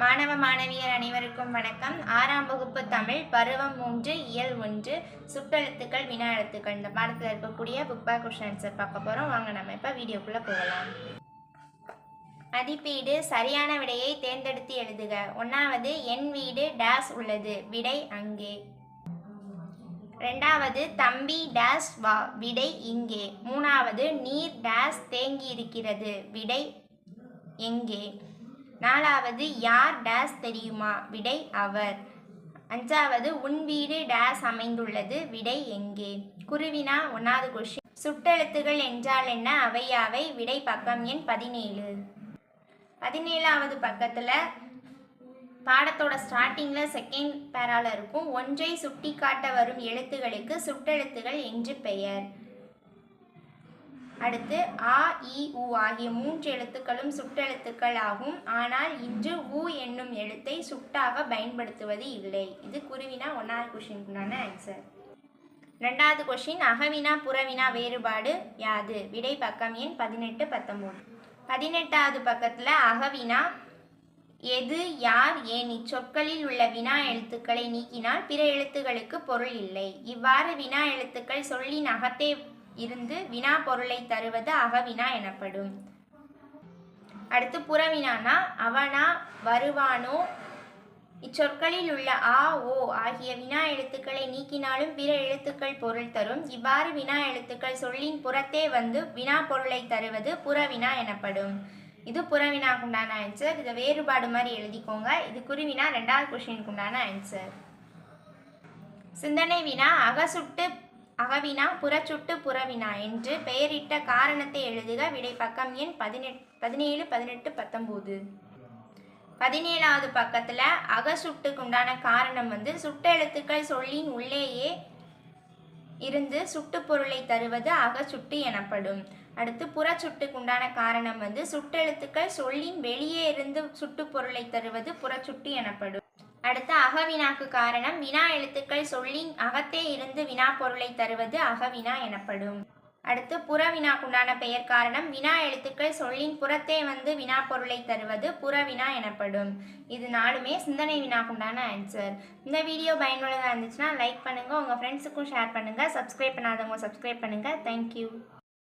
மாணவ மாணவியர் அனைவருக்கும் வணக்கம். ஆறாம் வகுப்பு தமிழ் பருவம் மூன்று இயல் ஒன்று சுட்டெழுத்துக்கள் வினா எழுத்துக்கள். இந்த பாடத்தில் இருக்கக்கூடிய புக் பேக் கொஷின் பார்க்க போகிறோம் வாங்க நம்ம இப்போ வீடியோக்குள்ளே போகலாம். மதிப்பீடு சரியான விடையை தேர்ந்தெடுத்து எழுதுக. ஒன்றாவது என் வீடு டேஸ் உள்ளது. விடை அங்கே. ரெண்டாவது தம்பி டேஸ் வா. விடை இங்கே. மூணாவது நீர் டேஸ் தேங்கி இருக்கிறது விடை எங்கே. நாலாவது யார் டேஸ் தெரியுமா? விடை அவர். அஞ்சாவது உன் வீடு டேஸ் அமைந்துள்ளது விடை எங்கே? குருவினா ஒன்றாவது கொஷின் சுட்டெழுத்துகள் என்றால் என்ன? அவையாவை விடை பக்கம் எண் பதினேழு. பதினேழாவது பக்கத்தில் பாடத்தோட ஸ்டார்டிங்கில் செகண்ட் பேரால இருக்கும். ஒன்றை சுட்டி காட்ட வரும் எழுத்துகளுக்கு சுட்டெழுத்துகள் என்று பெயர். அடுத்து ஆ இ உ ஆகிய மூன்று எழுத்துக்களும் சுட்டெழுத்துக்கள் ஆகும் ஆனால் இன்று உ என்னும் எழுத்தை சுட்டாக பயன்படுத்துவது இல்லை. இது குருவினா ஒன்றாவது கொஷினுக்குண்டான ஆன்சர் ரெண்டாவது கொஷின் அகவினா புறவினா வேறுபாடு யாது? விடை பக்கம் எண் பதினெட்டு பத்தொம்போது பதினெட்டாவது பக்கத்தில் அகவினா எது யார் ஏன் இச்சொற்களில் உள்ள வினா எழுத்துக்களை நீக்கினால் பிற எழுத்துகளுக்கு பொருள் இல்லை. இவ்வாறு வினா எழுத்துக்கள் சொல்லின் அகத்தே இருந்து வினா பொருளை தருவது அகவினா எனப்படும். அடுத்து புறவினானா அவனா வருவானோ இச்சொற்களில் உள்ள ஆ ஓ ஆகிய வினா எழுத்துக்களை நீக்கினாலும் பிற எழுத்துக்கள் பொருள் தரும். இவ்வாறு வினா எழுத்துக்கள் சொல்லின் புறத்தே வந்து வினா பொருளை தருவது புறவினா எனப்படும். இது புறவினாக்கு உண்டான ஆன்சர் இதை வேறுபாடு மாதிரி எழுதிக்கோங்க. இது குருவினா ரெண்டாவது கொஷினுக்கு உண்டான ஆன்சர் சிந்தனை வினா அகசுட்டு அகவினா புறச்சுட்டு புறவினா என்று பெயரிட்ட காரணத்தை எழுதுக. விடை பக்கம் எண் பதினெட் பதினேழு பதினெட்டு பத்தொம்போது. பதினேழாவது பக்கத்தில் அகசுட்டுக்கு உண்டான காரணம் வந்து சுட்டெழுத்துக்கள் சொல்லின் உள்ளேயே இருந்து சுட்டுப்பொருளை தருவது அகச்சுட்டு எனப்படும். அடுத்து புறச்சுட்டுக்கு உண்டான காரணம் வந்து சுட்டெழுத்துக்கள் சொல்லின் வெளியே இருந்து சுட்டு பொருளை தருவது புறச்சுட்டு எனப்படும். அடுத்து அகவினாக்கு காரணம் வினா எழுத்துக்கள் சொல்லின் அகத்தே இருந்து வினா பொருளை தருவது அகவினா எனப்படும். அடுத்து புறவினாக்குண்டான பெயர் காரணம் வினா எழுத்துக்கள் சொல்லின் புறத்தே வந்து வினா பொருளை தருவது புறவினா எனப்படும். இது நாலுமே சிந்தனை வினாக்குண்டான ஆன்சர் இந்த வீடியோ பயனுள்ளதாக இருந்துச்சுன்னா லைக் பண்ணுங்கள் உங்கள் ஃப்ரெண்ட்ஸுக்கும் ஷேர் பண்ணுங்கள் சப்ஸ்கிரைப் பண்ணாதவங்க சப்ஸ்கிரைப் பண்ணுங்கள் தேங்க்யூ